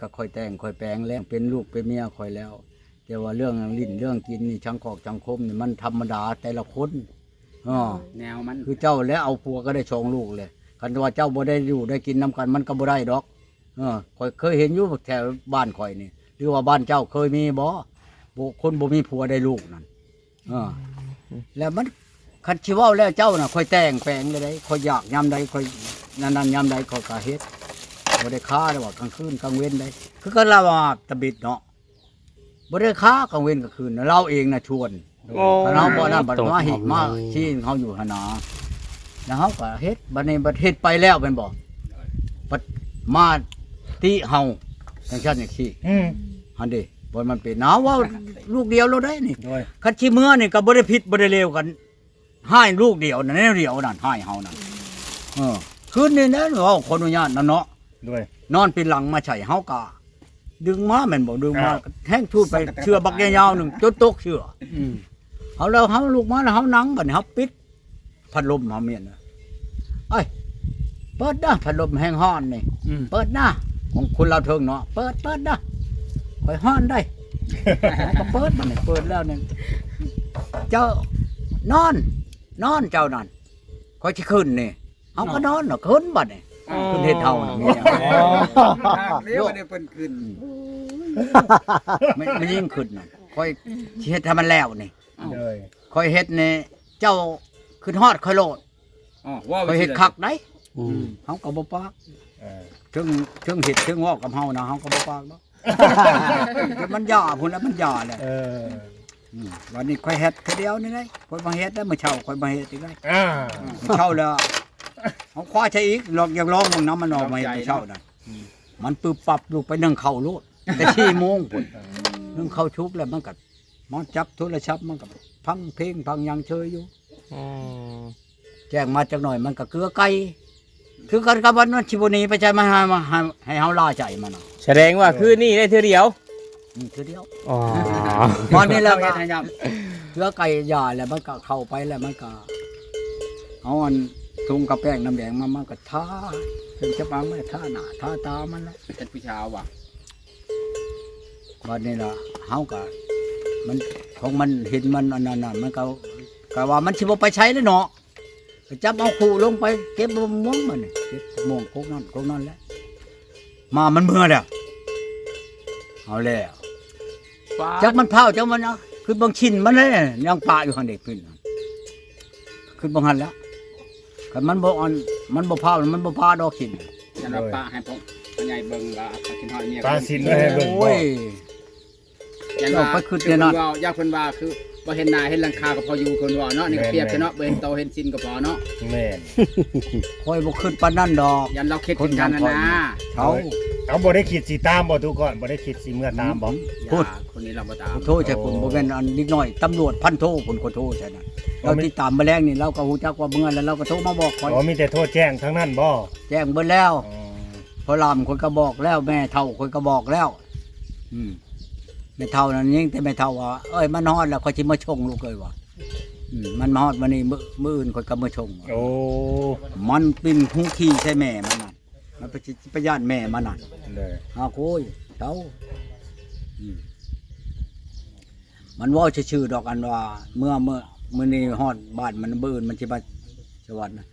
ก็ค่อยแต่งค่อยแปลงแล้วเป็นลูกเป็นเมียค่อยแล้ว แต่ว่าเรื่องลิ้นเรื่องกินนี่ชังกอกจังคมนี่มันธรรมดาแต่ละคนอ๋อแนวมันคือเจ้าแล้วเอาผัวก็ได้ชองลูกเลยคันว่าเจ้าบ่ได้อยู่ได้กินน้ำกันมันก็บ่ได้ดอกเออข่อยเคยเห็นอยู่แถวบ้านข่อยนี่หรือว่าบ้านเจ้าเคยมีบ่บ่คนบ่มีผัวได้ลูกนั่นเออแล้วมันคันสิเว้าแล้วเจ้าน่ะค่อยแต่งแปลงเลยได้ค่อยอยากยามใดค่อยนั่นๆยามใดข่อยก็เฮ็ด บ่ได้ค้าได้ว่ากลางคืนกลางเว้นได้ คือก็เราว่าตะบิดเนาะบ่ได้ค้ากลางเว้นกลางคืนนะเราเองน่ะชวนโอ้ถ้าเราบ่นั่นบัดมาเฮ็ดมาชี้เขาอยู่หั่นน่ะแล้วเฮาก็เฮ็ดบัดนี้บัดเฮ็ดไปแล้วแม่นบ่บัดมาติเฮาจังซั่นจังซี่อืมหันเด้บ่มันเป็นหนาวว่าลูกเดียวเราได้นี่ โดยคันสิเมื่อนี่ก็บ่ได้ผิดบ่ได้เลวกันให้ลูกเดียวนั่นแนวเดียวนั่นให้เฮานั่นเออคืนนี้นะเว้าขออนุญาตนะเนาะ โดยนอนเป็นหลังมาใส่เฮากะดึงมาแม่นบ่ดึงมาครับ แท่งทูดไปเชือบักยาวๆหนึงจนตกเชืออเฮาแล้วเฮาลูกมาแล้วเฮานั่งบัดนี้เฮาปิดพัดลมเฮาเมียนน่ะเอ้ยเปิดนะพัดลมแห้งฮ้อนนี่ อืมเปิดนะของคุณเราเทิงเนาะเปิดเปิดนะค่อยฮ้อนได้ ก็เปิดมันนี่เปิดแล้วนี่เจ้านอน นอนเจ้านั่นค่อยสิขึ้นนี่เอาก็นอนเนาะขึ้นบัดนี่ ขึ้นเฮ็ดเฮานี่เมียเลี้ยวได้เพิ่นขึ้นไม่ไม่ยิ่งขึ้นน่ะค่อยสิเฮ็ดให้มันแล้วนี่โดยค่อยเฮ็ดนี่เจ้าขึ้นฮอดค่อยโลดอ๋อว่าค่อยเฮ็ดคักได้อืมเฮาก็บ่ปากเออถึงถึงเฮ็ดถึงเว้ากับเฮานะเฮาก็บ่ปากเนาะแต่มันยาพุ่นแล้วมันยาแหละ เอออืมวันนี้ค่อยเฮ็ดคือเดียวนี่เลยค่อยมาเฮ็ดแล้วมื้อเช้าค่อยมาเฮ็ดอีกเลยอ่ามื้อเช้าแล้ว เฮาคว้าใช้อีกลองอยากลองมึงน้ำมันออกมาเฮ็ดมื้อเช้านั่นมันปึบปับลูกไปนึ่งข้าวโลดแต่4โมงพุ่นนึ่งข้าวชุบแล้วมันก็มันจับโทรศัพท์มันก็พังเพลงพังหยังเชยอยู่อืมแจ้งมาจักหน่อยมันก็เกลือไก่คือกันกับวันนั้นชิบหนีไปใช่มาให้มาให้ให้เฮาล่าใจมันน่ะแสดงว่าคืนนี้ได้เทื่อเดียวอืมคือเดียวอ๋อตอนนี้แล้วก็เฮ็ดให้ยับเกลือไก่ยาแล้วมันก็เข้าไปแล้วมันก็เอาอัน ทุงกับแป้งน้ำแดงมามันก็ทาถึงจะมาไม่ทาหน้าทาตามันแล้วเป็นผู้ชาวว่ะวันนี้ล่ะเฮาก็มันของมันเห็นมันอันนั้นน่ะมันก็ก็ว่ามันสิบ่ไปใช้แล้วเนาะก็จับเอาขู่ลงไป เก็บมะม่วงมันนี่เก็บมะม่วงกกนั่นกกนั่นแหละมามันเมื่อแล้วเอาแล้วจักมันเผาจักมันเอาคือบางชิ้นมันเลยยังปลาอยู่หันเด็กขึ้นน่ะขึ้นบางหันแล้ว คันมันบ่อ่อนมันบ่เผามันบ่พาดอกชิ้นยันว่าป้าให้ผมพ่อใหญ่เบิ่งว่าเขากินฮอดเมียปลาสินไว้ให้เบิ่งบ่โอ้ยยันว่าเอาไปขึ้นเนี่ยนะว่าอยากเพิ่นว่าคือบ่เห็นหน้าเห็นหลังคาก็พออยู่เพิ่นว่าเนาะนี่ก็เปรียบซะเนาะบ่เห็นโตเห็นสินก็พอเนาะแม่นคอยบ่ขึ้นปานนั่นดอก ยันเราคิดถึงกันนะนะเขาเอาบ่ได้คิดสิตามบ่ทุกคนบ่ได้คิดสิเมื่อตามบ่ พูด อย่า คนนี้เราบ่ตามขอโทษใช่ผมบ่แม่นอันนิดหน่อยตำรวจพันโทผมขอโทษใช่นะเราติดตามมาแรงนี่เราก็ฮู้จักว่าเมื่อแล้วเราก็โทรมาบอกคอยอ๋อมีแต่โทษแจ้งทั้งนั้นบ่แจ้งเบิดแล้วอ๋อพอลามคนก็บอกแล้ว แม่เฒ่าคนก็บอกแล้ว อืมแม่เฒ่านั้นยิ่งแต่แม่เฒ่าว่าเอ้ยมันฮอดแล้วค่อยสิมาชงลูกเอ้ยว่าอืมมันมาฮอดมานี่มื้อมื้ออื่นค่อยก็มาชงโอ้มันเป็นหูขี้ใช่แม่มันนั่นมันไปสิไปย่านแม่มันนั่นเลยฮาโคุยเต้าอืม มันเว่าชื่อๆดอกอันว่า เมื่อเมื่อมื่อนี้ฮอดบ้านมันเบื่นมันสิมาสวรรค์นะ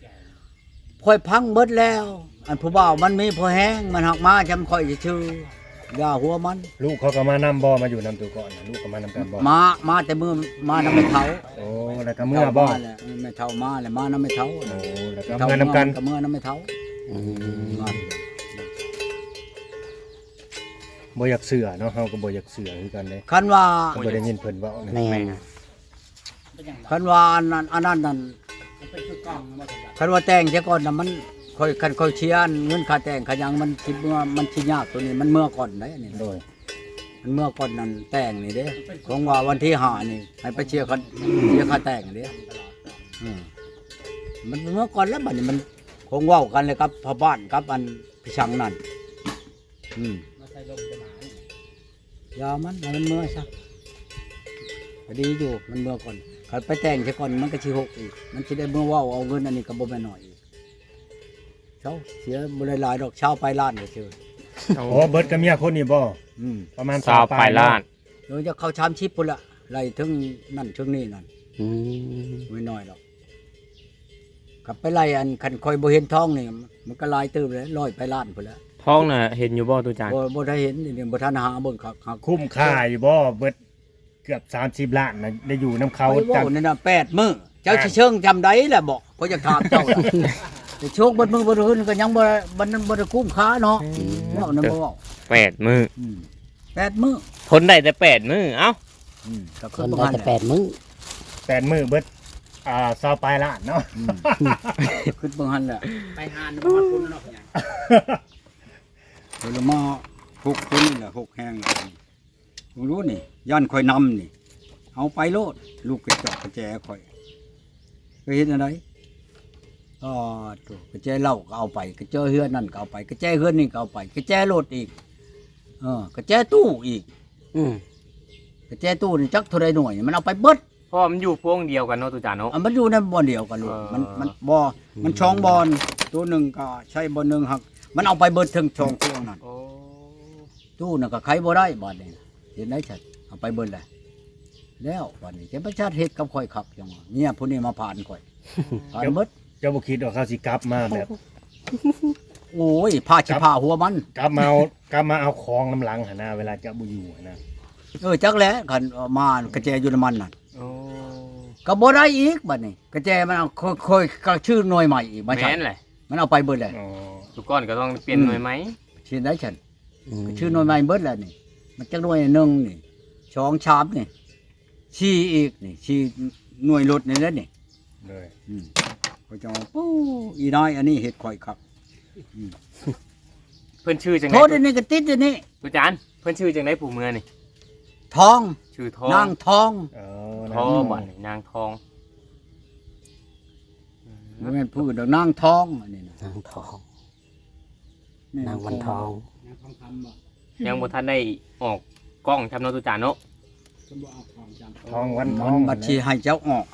ค่อยพังเบิดแล้ว อันผู้บ่าวมันมีพอแห้งมันหักมาจำค่อยชื่อๆอย่าหัวมัน ลูกเขาก็มานำบ่มาอยู่นำตัวก่อนน่ะลูกก็มานำกันบ่มามาแต่มือมาน้ำไม่เท้าโอ้แล้วก็เมื่อบ่าแหละไม่เท้ามาแหละมาน้ำไม่เท้าโอ้แล้วก็เมื่อนำกันก็เมื่อน้ำไม่เท้าอืม บ่อยากเสือเนาะเฮาก็บ่อยากเสือคือกันเด้คันว่าก็บ่ได้ยินเพิ่นเว้านะแม่นคันว่าอันนั้นอันนั้นนั่นคันว่าแต่งเสียก่อนน่ะมันค่อยคันค่อยเชียร์เงินค่าแต่งค่าหยังมันสิเมื่อมันสิยากตัวนี้มันเมื่อก่อนได้อันนี่โดยมันเมื่อก่อนนั่นแต่งนี่เด้ของว่าวันที่ห้านี่ให้ไปเชียร์คันเชียร์ค่าแต่งเด้อืมมันเมื่อก่อนแล้วบัดนี้มันคงเว้ากันเลยครับพ่อบ้านครับอันพี่ชังนั่นอืมอ ยามันให้มันเมื่อซะก็ดีอยู่มันเมื่อก่อนคันไปแต่งเสียก่อนมันก็สิหกอีก มันสิได้เมื่อเว้าเอาเงินอันนี้ก็บ่แม่นน้อยอีกเช้าเสียบ่ได้หลายดอกเช้าไปล้านก็เชื่อโอ้เบิดกับเมียคนนี้บ่อืมประมาณสาวปลายล้านเดี๋ยวจะเข้าชามชิปพุ่นละไล่ถึงนั่นถึงนี่นั่น อืมไม่น้อยหรอกกลับไปไล่อันคันคอยบ่เห็นท้องนี่มันก็หลายตื้อเลยร้อยไปล้านพุ่นละ ท้องน่ะเห็นอยู่บ่ตุจานบ่บ่ได้เห็นนี่บ่ทันหาเบิ่งคักคักคุ้มค่าอยู่บ่เบิดเกือบ30ล้านนะได้อยู่น้ำเขาเขาจัเว้างนั่นน่ะ8มื้อเจ้าสิเชิงจำได้แหละบอกเขาจะถามเจ้าล่ะ แต่โชคเบิดมือบ่คืนก็ยังบ่ได้บ่นั้นบ่ได้คุ้มค่าเนาะเว้านั่นบ่เว้าแปดมืออืมแปดมื้อทนได้แต่แปดมือเอ้าอืมก็คคือนบ่ได้ทันแต่แหแปละดมื้อแปดมื้อเบิดอ่าสาวปลายล้านเนาะ อืมขึ้นเบิ่งหันแหละไปหานบ่ฮอดพุ่นเนาะ เนี่ยเดี๋ยวเรามาหกตัวนี่แหละหกแห้งเลยผมรู้นี่ย่านคอยนำนี่ เอาไปโลด ลูกกระจอกกระแจคอยเคยเห็นอะไรอ๋อตัวกระแจเหล้าก็เอาไปกระแจเฮือนนั่นก็เอาไปกระแจเฮือนนี่ก็เอาไปกระแจโลดอีก เออกระแจตู้อีก อืมกระแจตู้นี่จักเท่าไรหน่วยมันเอาไปเบิดเพราะมันอยู่พวงเดียวกันเนาะตุจานเนาะ อะมันอยู่ในบ่อนเดียวกันลูกเออ มันมันบ่อมันช่องบอลตัวหนึ่งก็ใช้บอลหนึ่งหัก มันเอาไปเบิดถึงช่องตัวนั่นโอ้ตู้น่ะก็ใครบ่ได้บาดนี้เห็นได้ชัดเอาไปเบิ่นแหละแล้วบาดนี้เจ้าประชาติเฮ็ดกับข่อยคักจังว่าเนี่ยผู้นี้มาผ่านข่อยผ่านเบิดเจ้าบ่คิดว่าเขาสิกลับมาแบบโอ้ยพาสิพาหัวมัน กลับมาเอากลับมาเอาของน้ำหลังหั่นนะเวลาเจะบ่อยู่หั่นนะเออจักแหล้วคันเอามากระแจอยู่น้ำมันนั่นโอ้ก็บ่ได้อีกบัดนี้ กระแจมันเอาค่อยๆก็ชื่อหน่วยใหม่อีกมาใช่แม่นเลยมันเอาไปเบิดเลย อ๋อ ทุกก้อนก็ต้องเปลี่ยนอืมหน่วยไหมชื่อได้ฉันอืมชื่อหน่วยใหม่เบิดแล้วนี่ มันจักหน่วยหนึงนี่สองชามนี่ชี้อีกนี่ชี้หน่วยรถนี่แหล้วนี่เลยอืมเขาจะเอาปู้อีน้อยอันนี้เฮ็ดข่อยคักเพิ่นชื่อจังไดโทษอันนี้ก็ติดอันนี้ตุจานเพิ่นชื่อจังไดผู้เมือนี่ทองชื่อทองนางทอง เอทองนะบ่นี่นางทองบ่แม่นพูดดอกนางทองอันนี้นะนางทอง นี่นางวันทองยังทองคำบ่ยังบ่ทันได้ออกกล้องทำเนาะตุจานเนาะเพิ่นบ่เอาของจำทองวันทมัอนงบัดชีให้เจ้าออก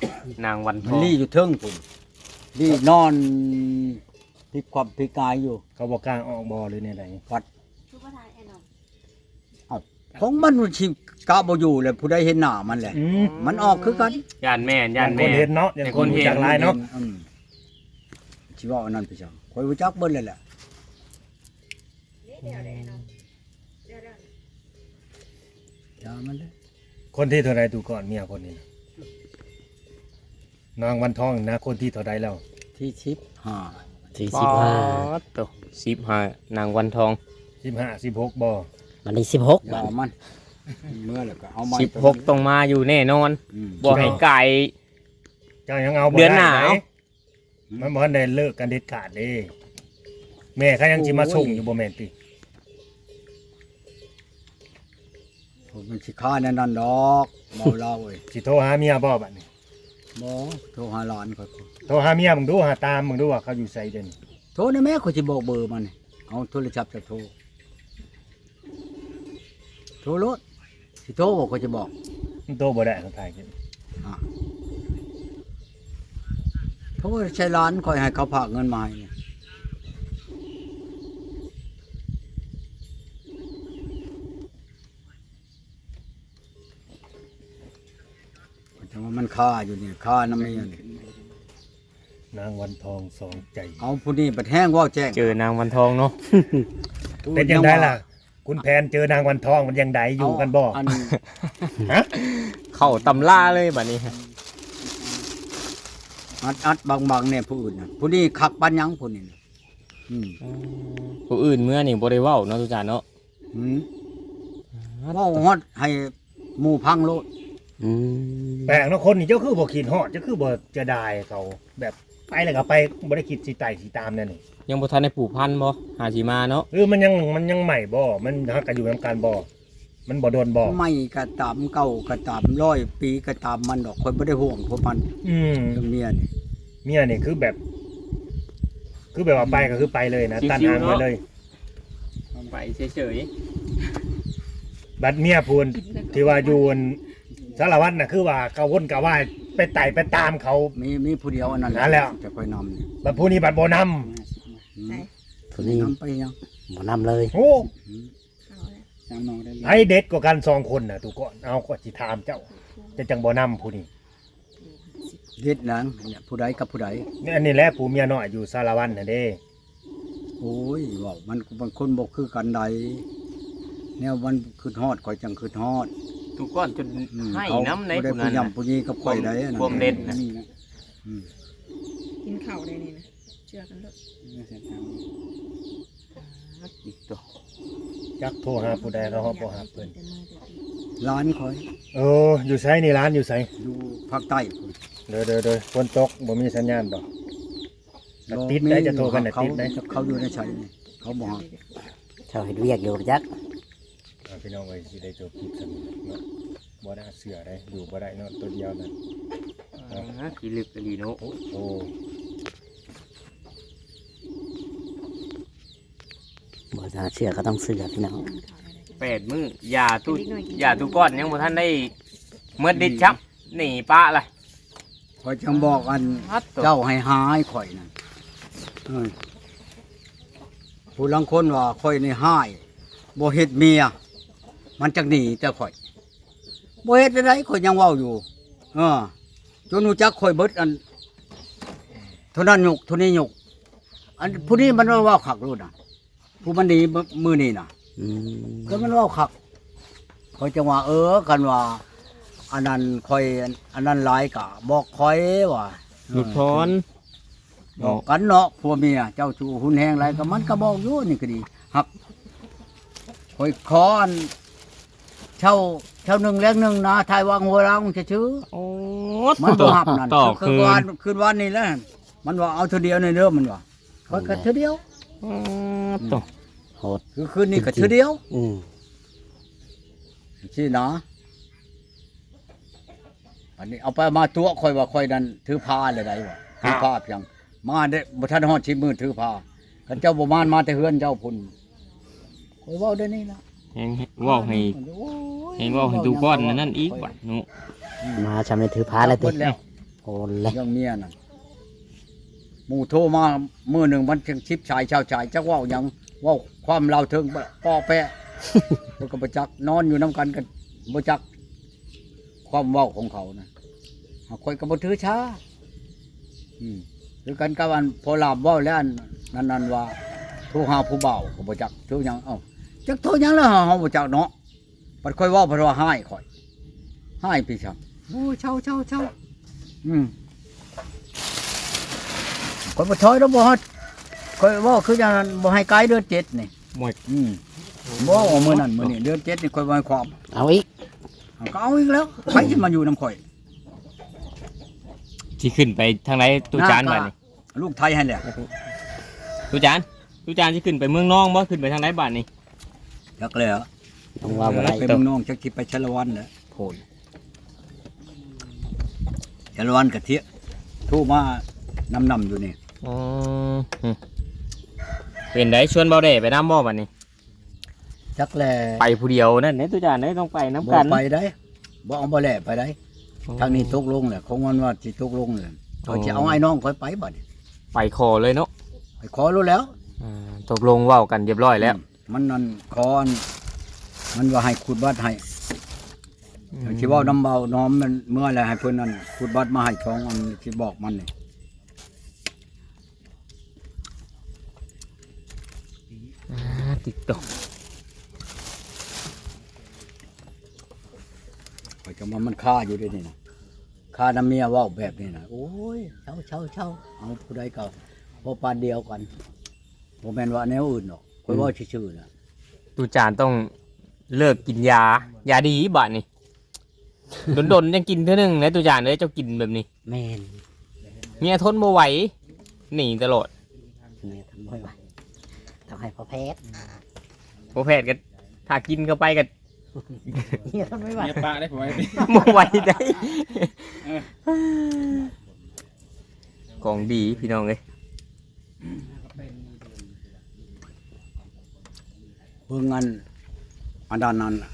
นางวันทมันองลี่อยู่เทิงพุ่นลี่นอนพลิกความพลิกกายอยู่ เขาบ่กล้าออกบ่หรือในใดวัดของมันมันชิกะบ่อยู่เลยผู้ใดเห็นหน้ามันแหละ อืมมันออกคือกันย่านแม่ย่านคแม่ นเห็นเนาะอย่างคนรู้จักหลายเนาะอืมสิว่าอันนั้นไปจังข่อยรู้จักเบิ่เลยแหละ อย่ามันเลยคนที่เท่าใดดูก่อนเมียคนนี้นะนางวันทองนะ คนที่เท่าใดแล้ว ที่ชิปห้าสี่สิบห้าอดโตสิบห้านางวันทอง15 16บ่วันนี้สิบหกอย่าวันมัน เมื่อแล้วก็เอาไม้สิบหกต้องมาอยู่แน่นอนอืม บ่ให้ไก่ เจ้ายังเอาบ่เดือนหนาวมันบ่ทันได้เลิกกันเด็ดขาดเด้แม่เขายังสิมาส่งอยู่บ่แม่นติ ผมมันสิฆ่าแน่นอนดอกเมาเหล้าเว้ยสิโทรหาเมียบ่บัดนี้บ่โทรหาหลานข่อยโทรหาเมียมึงดูหาตามมึงดูว่าเขาอยู่ไสเด่นโทรได้แม่ข่อยสิบอกเบอร์มันนี่เอาโทรศัพท์จะโทรโทรรถสิโทรบอกข่อยจะบอกมันโตบ่ได้เขาถ่ายคลิปโทรใช้ร้านข่อยให้เขาฝากเงินมาให้เนี่ย แต่ว่ามันค่าอยู่เนี่ยค่าน้ำมันเนี่ยนางวันทองสองใจ เอาผู้นี้บัดแห้งว่าวแจ้งเจอนางวันทองเนาะเป็นยังไงล่ะ คุณแพนเจอนางวันทองมันยังไดอยู่กันบ่อันเข้าตำล่าเลยบัดนี้อัดอัดบางบางเนี่ยผู้อื่นน่ะผู้นี้คักปันยังผู้นี้น่ะอืมผู้อื่นเมื่อนี่บ่ได้เว้าเนาะตุจานเนาะอืมเว่าฮอดให้หมู่พังโลด อืมแปลกเนาะคนนี่เจ้าคือบ่ขีดฮอดเจ้าคือบ่จะได้เขาแบบไปแล้วก็ไปบ่ได้คิดสิไต่สิตามนั่นนี่ยังบ่ทันได้ผูกพันบ่หาสิมาเนาะเออมันยังมันยังใหม่บ่มันฮักกันอยู่นํการบ่มันบ่โดนบ่ไม่กระตามเก่ากระตามร้อยปีกระตามมันดอกคนไม่ได้ห่วงพวกมันอืมเรื่องเมียนี่เมียนี่คือแบบ คือแบบว่าไปก็คือไปเลยนะตันทางไปเลย ไปเฉยบัดเมียพูนที่ว่าอยู่อัน สารวัตรน่ะคือว่าเขาวนกะว่าไปไต่ไปตามเขา มีมีผู้เดียวอันนั้นนั่นแหละ จะค่อยนำนี่บัดผู้นี้บัดบ่นำอืมผู้นี้นำไปยังบ่นำเลยโอ้สร้างน้องได้เลยไผเด็ดกว่ากันสองคนน่ะทุกคนเอาก็สิถามเจ้าจะจังบ่นำผู้นี้เฮ็ดหนังเนี่ยผู้ใดกับผู้ใดนี่อันนี้แหละผู้เมียน้อยอยู่สารวันน่ะเด้โอ้ยเว่ามันบางคนบอกคือกันใดแนวมันคือฮอดข่อยจังคือฮอด ทุกคนจนอืมให้เขาน้ำในบ่ได้ผู้ผู้นั้นน่ะยำผู้นี้กับข่อยใดอะนะความเด็ดนะนี่นะอืมกินข้าวได้นี่นะเชื่อกันเถอะนี่เสร็จแล้วอีกตัวจักโทรหาผู้ใดเราบ่หาเพิ่นร้านข่อยเอออยู่ไสนี่ร้านอยู่ไสอยู่ภาคใต้พุ่นเด้อเด้อเด้อฝนตกบ่มีสัญญาณบ่แต่ติดได้จะโทรกันน่ะเขาติดได้ เขาอยู่ในชัยนี่เขาบอกเจ้าเฮ็ดเวียกอยู่จักอ่า พี่น้องเอ้ยสิได้จบคลิปซั่นเนาะบ่ได้เสือได้อยู่บ่ได้เนาะตัวเดียวนั่นอ่าขี้ลึกกะลีเนาะโอ้โหบ่จะเชื่อก็ต้องเชื่อพี่น้องแปดมื้อยาทุยาทุกก้อนยังบ่ทันได้เมื่อดิดชับหนีป้าล่ะข่อยจังบอกอันฮัดตัวเจ้าให้หายข่อยนั่นเออผู้ลังคนว่าข่อยนี่หายบ่เฮ็ดเมีย มันจักหนีแต่ข่อยบ่เฮ็ดได้ข่อยยังเว้าอยู่ เออ จนรู้จักข่อยเบิดอันเท่านั้นหยกเท่านี้หยก อันผู้นี้มันว่าเว้าคักรู้น่ะ ผู้มันหนีมือนี่น่ะ อืมก็มันเว่าคักข่อยจังว่า เออกันว่า อันนั้นข่อยอันนั้นหลายกะบอกข่อยว่าหลุดพรบอกกันเนาะผัวเมียเจ้าชูหุนแหงไรก็มันก็บอกอยู่นี่ก็ดีหักข่อยขออัน เช่าเช่าหนึ่งเลี้ยงหนึ่งนะทายวางหัวรังจะชื่อโอ้มันตับ่วหับนั่นต่อคืคือนวานคืนวันนี้แหล้วมันว่าเอาเท่าเดียวในเด้อมันว่าข่อยก็เท่าเดียวอ๋อตัวโหดคือคืนนี้ก็เท่าเดียว อืมชื่อนะอันนี้เอาไปมาตัวคอยว่าคอยนั้นถือผ้าเลยได้วะถือผ้าเพียงมาได้บ่ทันฮอดชิมือถือผ้ากันเจ้าบ่มานมาแต่เฮือนเจ้าพุ่นคอยเว้าได้นี่ล่ะ เห็นเว่าให้เห็นเว่าให้ทุกก้อนนั่นอีกบัดหนูมาชำในถือพาแล้วติเบิดแล้วโหดเลยเรื่องเมียน่ะหมู่โทรมามื้อหนึงมันจังชิบชายชาวชายจักเว้าหยังเว้าความเราถึงป้อแปะเพิ่นก็บ่จักนอนอยู่นํกันกันบ่จัก ความเว้าของเขานะหากคอยก็บ่ถือช้าอืมคือกันกับอันพอลาบเว้าแล้วอันนั่นนั่นว่าโทรหาผู้เบาก็บ่จักโทรหยังเอ้า จักโทรหยังแล้วเฮาบ่จักเนาะปัดค่อยเว้าเพราะว่าให้ข่อยให้พี่ชังโอ้เช่าเช่าเช่าอืมข่อยบ่ถอยแล้วบ่ฮอดข่อยเว้าคืออย่างนั้นบ่ให้ไกลเดือนเจ็ดนี่หมดอืมบ่เอามื้อนั้นมื้อนี้เดือนเจ็ดนี่ข่อยบ่ให้ความเอาอีกเอาก็เอาอีกแล้วใครจะมาอยู่นํข่อยที่ขึ้นไปทางไหนตูจานบัดนี่ลูกไทยให้แหละตูจานตูจานที่ขึ้นไปเมืองน้องบ่ขึ้นไปทางไหนบัดนี่ จักแล้วต้องว่าบ่ได้ไปเมืองนองจักสิไปชะละวันแหละโพนชะละวันกะเทียโทู่มานำนำอยู่นี่อ๋อหึเป็นไดชวนเบาเด้ไปน้ำบ่บัดนี่จักแลไปผู้เดียวนั่นเนี่ยตูจานเด้ต้องไปน้ำบ่กัน ไปได้บ่เอาบ่แลไปได้ทางนี้ตกลงแหละคงมันว่าสิตกลงเลยเขาสิเอาไอ้น้องค่อยไปบัดนี้ไปคอเลยเนาะไปขอรู้แล้ว อ่าตกลงเว้ากันเรียบร้อยแล้วมั นนั่นขออันมันว่าให้ขุดบัตรให้สิเว้าน้ำเบาน้อมมันเมื่อไรให้เพิ่นนั่นขุดบัตรมาให้ช่องอันสิบอกมันนี่อ่าติดต่อข่อยจะมามันฆ่าอยู่ด้วยนี่นะฆ่าน้ำเมียเว่าแบบนี้นะโอ้ยเช่าเช่าเช่าเอาผู้ใดเก่าพอปานเดียวกันผมแมนว่าแนวอื่นหรอก ข่อยเว่าชื่อๆนะตูจานต้องเลิกกินยา ยาดีบัดนี่ดนๆยังกินเท่านึงนะตูจานเลยเจ้ากินแบบนี้แม่นเมียทนบ่ไหวหนีตลอดแม่ทำบ่ไหวต้องให้พ่อแพทย์โอแพทย์ก็ถ้ากินเข้าไปก็เฮียทำไม่ไหวเนี่ยปะได้ผมไว้บ่ไหวได้ของดีพี่น้องเอ้ย เบิ่งอันอันด้านนั้นน่ะ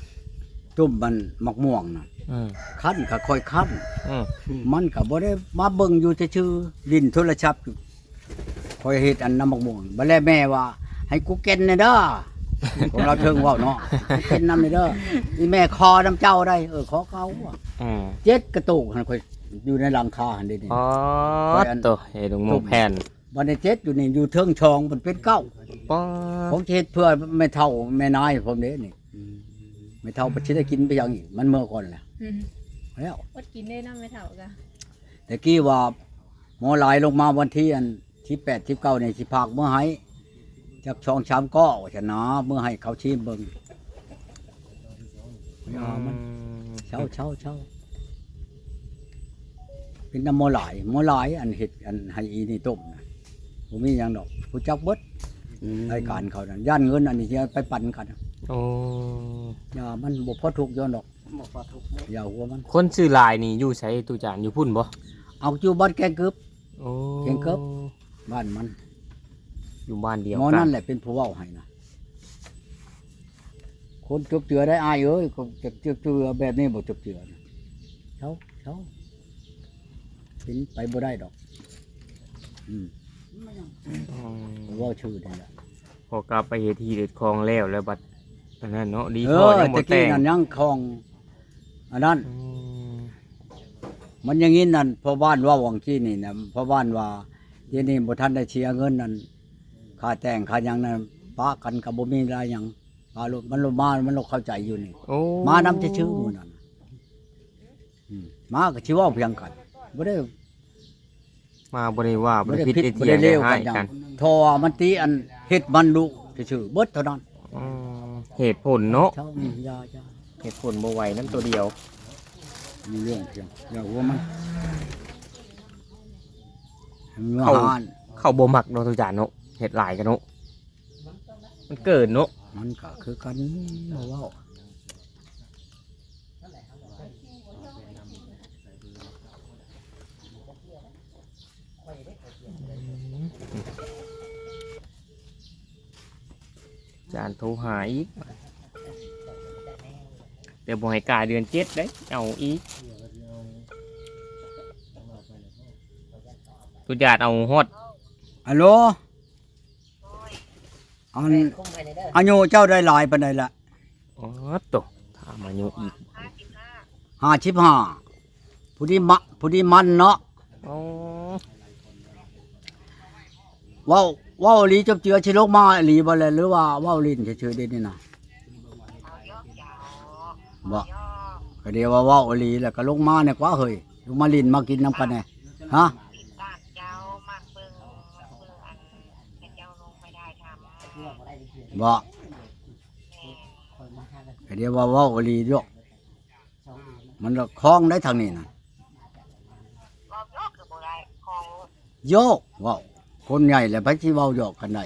จุ่มมันมักม่วงนะอืมคั้นก็ค่อยคั้น อืมมันก็บ่ได้มาเบิ่งอยู่ชื่อๆลิ้นโทรศัพท์อยู่ค่อยเฮ็ดอันน้ำมักม่วงบัดแลแม่ว่าใให้กูเก็นในเด้อของเราเชิงเว่าเนาะกูเก็นนำในเด้อนี่แม่คอน้ำเจ้าได้ เออขอเขาอะอ่าเจ็ดกระตุกหันค่อยอยู่ในหลังคาหันเด้นี่ อ๋อไปอันตัวเฮดงโมแผ่น บันไดเจ็ดอยู่นี่อยู่เทิงชองมันเป็นเก้าป้อผมจะเฮ็ดเพื่อไม่เท่าแม่นายผมเด้นี่ไม่เท่าไปชิได้กินไปอย่างอีกมันเมื่อก่อนแหละอืมแล้ววัดกินได้น้ำไม่เท่ากันแต่กี้ว่าหมอหลายลงมาวันที่อันที่แปดที่เก้าในสิภาคเมื่อให้จากช่องชามก็ว่าชนะเมื่อให้เขาชิมเบิ่งยามันเช่าเช่าเช่าเป็นน้ำหมอหลายหมอหลายอันเห็ดอันให้อีนี่ต้มนะ ผมมีอย่างดอกผู้จักเบิดรายการเขานั่นย่านเงินอันนี้จะไปปั่นกันโอ้ยามันบ่พอถูกย้อนดอกบอกว่าทุกข์อย่าหัวมัน คนชื่อลายนี่อยู่ใช้ตุจานอยู่พุ่นบ่เอาอยู่บ้านแกงกึบโอ้เก่งเกิบบ้านมัน อยู่บ้านเดียวหมอกันั่นแหละเป็นผู้เว้าให้นะคนจบเจือได้อายเอ้ยคนจบเจือเจือแบบนี้บ่จบเจือนะเช้าเช้าเป็นไปบ่ได้ดอก อืม อืมเว่าชื่อนี่แหละพอกลับไปเฮ็ดที่เด็ดคลองแล้วแล้วบัดอันนั้นเนาะดีเอพออยังบ่ตะแต่กี้งนั่นยังคลองอันนั้น อืมมันอย่างนี้นั่นพ่อบ้านว่าวังที่นี่นะพ่อบ้านว่าที่นี่บ่ทันได้เชียร์เงินนั่นค่าแต่งค่าหยังนั่นป้ากันกับบ่มีรายหยังปาลูกมันลงมามันลงเข้าใจอยู่นี่ โอ้มานำจะชื่อหมู่นั่นน่ะอืมมาก็ชื่อว่าเพียงกันบ่ได้ มาบ่ได้ว่าบ่บ่ได้ได้ผิดผิดได้บ่เถียได้งเลได้วให้กันหยังกันทอมันตีอันเฮ็ดมันดุชื่อๆเบิดเท่านั้นอืมเหตุผลเนาะเช้านี่ยาจ้าเหตุผลบ่ไหวนั่นตัวเดียว มีเรื่องเพียงอย่าหัวมันมันเขาหานเข้าบ่มักเนาะตุจานเนาะเฮ็ดหลายกันเนาะมันเกินเนาะมันก็คือกันบ่เว้า จานโทรหาอีกเดี๋ยวบ่ให้กายเดือนเจ็ดเด้เอาอีกตุจานเอาฮอดฮัลโหลอันคุ้มไปเลยเด้ออายุเจ้าได้หลายปานใดละอ๋อตวถามอายุอีก55ผู้ที่มะผู้ที่มันเนาะ อ๋อ เว้าเว้าอีหลีจบเจือสิลงมาอีหลีบ่แลหรือว่าเว้าลิ้นเฉยๆเด้นี่น่ะบ่ก็เดียวว่าเว้าอีหลีแล้วก็ลงมาเนี่ยกว่าเฮ้ยลงมาลิ้นมากินน้ำกันแน่ฮะบ้านเจ้ามากเบิ่งเบิ่งอันให้เจ้าลงไม่ได้ทำบ่ก็เดียวว่าเว้าอีหลีอยู่มันละคล้องได้ทางนี้น่ะรอบยกคือบ่ได้ของโยกเว้า คนใหญ่แหละไปสิเว้าหยอกกันได้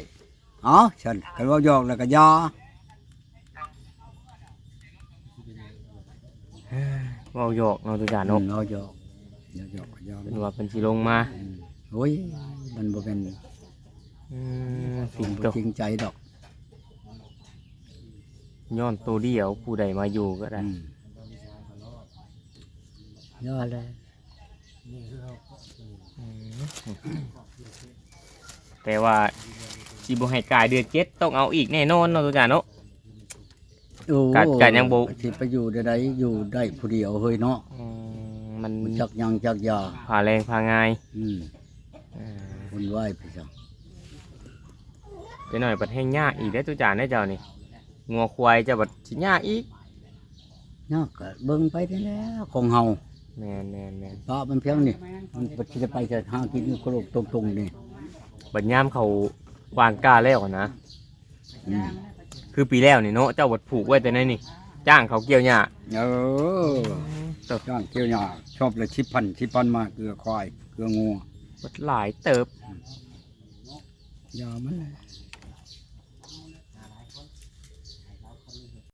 เอ้าฉันกันเว้าหยอกแล้วก็อยาเว้าหยอกเนาะตุจานอืเนาะมเว้าหยอกหยอกหยอกหยอกเป็นว่าเป็นสิลงมาโอ้ยมันบ่เป็นอืมสิมันงบ่โตจริงใจดอกย้อนตัวเดียวผู้ใดมาอยู่ก็ได้อืมยอดเลย แต่ว่าสิบ่ให้กายเดือนเจ็ดต้องเอาอีกแน่นอนเนาะตุจานเนาะโอ้กัดกัดยังบ่ สิไปอยู่ได้ใดอยู่ได้ผู้เดียวเฮ้ยเนาะอืมมันมันจักยังจักยาผ่าแรงผ่าง่ายอืมอ่าคนไหวไปจังไปหน่อยบัดให้ยากอีกได้อตุจานได้อเจ้านี่งัวควายจะบัดสิยากอีกยากก็เบิ่งไปได้แล้วของเฮาแม่นแม่นแม่นปลามันเพียงนี่มันบ่สิจะไปจะหากินอยู่กระโหลกตรงๆนี่ บัดยามเขาวางกล้าแล้วนะ อืม คือปีแล้วนี่เนาะเจ้าบัดผูกไว้แต่ไหนนี่ จ้างเขาเกี่ยวหญ้าเออจ้างเกี่ยวหญ้าชอบเลยชิพันชิพันมาเกลือควายเกลืองูบัดหลายเติบยามันเลย